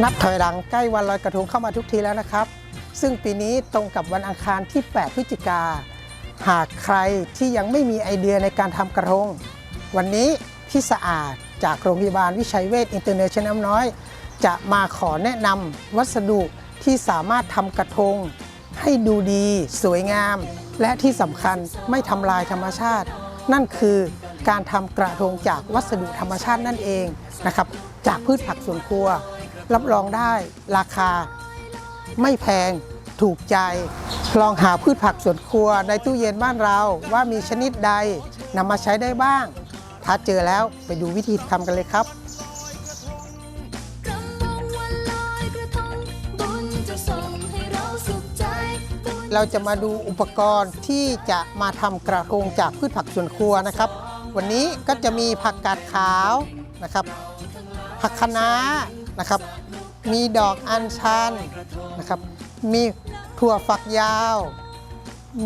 นับถอยหลังใกล้วันลอยกระทงเข้ามาทุกทีแล้วนะครับ ซึ่งปีนี้ตรงกับวันอังคารที่ 8 พฤศจิกา หากใครที่ยังไม่มีไอเดียในการทำกระทง วันนี้พี่สะอาดจากโรงพยาบาลวิชัยเวชอินเตอร์เนชั่นแนลน้อย จะมาขอแนะนำวัสดุที่สามารถทำกระทง ให้ดูดี สวยงาม และที่สำคัญไม่ทำลายธรรมชาติ นั่นคือการทำกระทงจากวัสดุธรรมชาตินั่นเองนะครับจากพืชผักสวนครัว รับรองได้ราคาไม่แพงถูกใจ ลองหาพืชผักสวนครัวในตู้เย็นบ้านเราว่ามีชนิดใดนำมาใช้ได้บ้าง ถ้าเจอแล้วไปดูวิธีทำกันเลยครับเราจบุญเราจะมาดูอุปกรณ์ที่จะมาทำกระทงจากพืชผักสวนครัวนะครับ วันนี้ก็จะมีผักกาดขาวนะครับ ผักคะน้า นะครับ มีดอกอัญชันนะครับ มีถั่วฝักยาว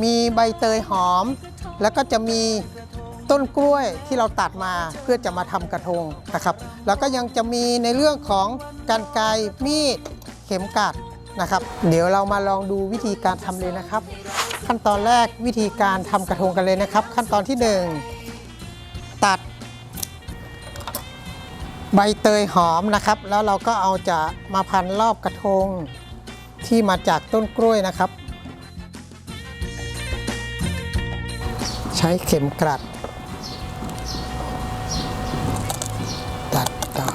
มีใบเตยหอม แล้วก็จะมีต้นกล้วยที่เราตัดมาเพื่อจะมาทำกระทงนะครับ แล้วก็ยังจะมีในเรื่องของการไกมีดเข็มกัดนะครับ เดี๋ยวเรามาลองดูวิธีการทำเลยนะครับ ขั้นตอนแรกวิธีการทำกระทงกันเลยนะครับ ขั้นตอนที่หนึ่งตัด ใบเตยหอมนะครับ แล้วเราก็เอาจะมาพันรอบกระทงที่มาจากต้นกล้วยนะครับ ใช้เข็มกลัดตัดต่อ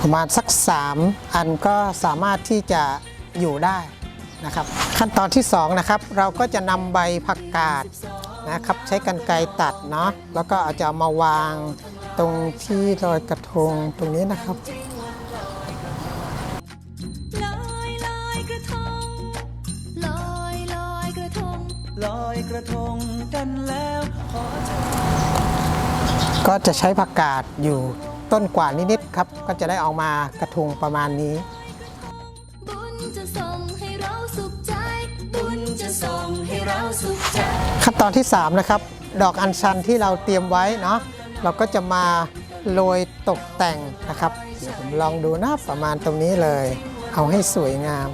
ประมาณสัก 3 อันก็สามารถที่จะอยู่ได้นะครับ ขั้นตอนที่2นะครับเราก็จะนำใบผักกาดนะครับใช้กันไกรตัดเนาะแล้วก็เอาจะเอามาวางตรงที่ลอยกระทงตรงนี้นะครับลอยลอยกระทงลอยลอยกระทงลอยกระทงกันแล้วก็จะใช้ผักกาดอยู่ต้นกว่านิดๆครับ ก็จะได้ออกมากระทงประมาณนี้บุญจะส่งให้ ตอนที่ 3 นะครับ ดอกอัญชันที่เราเตรียมไว้เนาะเราก็จะมาโรยตกแต่งนะครับเดี๋ยวผมลองดูนะประมาณตรงนี้เลย เอาให้สวยงาม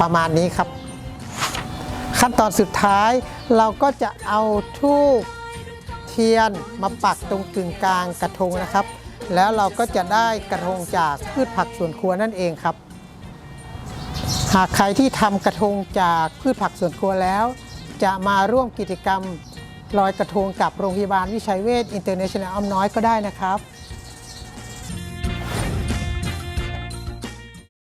ประมาณนี้ครับ ขั้นตอนสุดท้ายเราก็จะเอาทูบเทียนมาปักตรงกึ่งกลางกระทงนะครับ แล้วเราก็จะได้กระทงจากพืชผักสวนครัวนั่นเองครับ หากใครที่ทำกระทงจากพืชผักสวนครัวแล้ว จะมาร่วมกิจกรรมลอยกระทงกับโรงพยาบาลวิชัยเวชอินเตอร์เนชั่นแนลอ้อมน้อยก็ได้นะครับ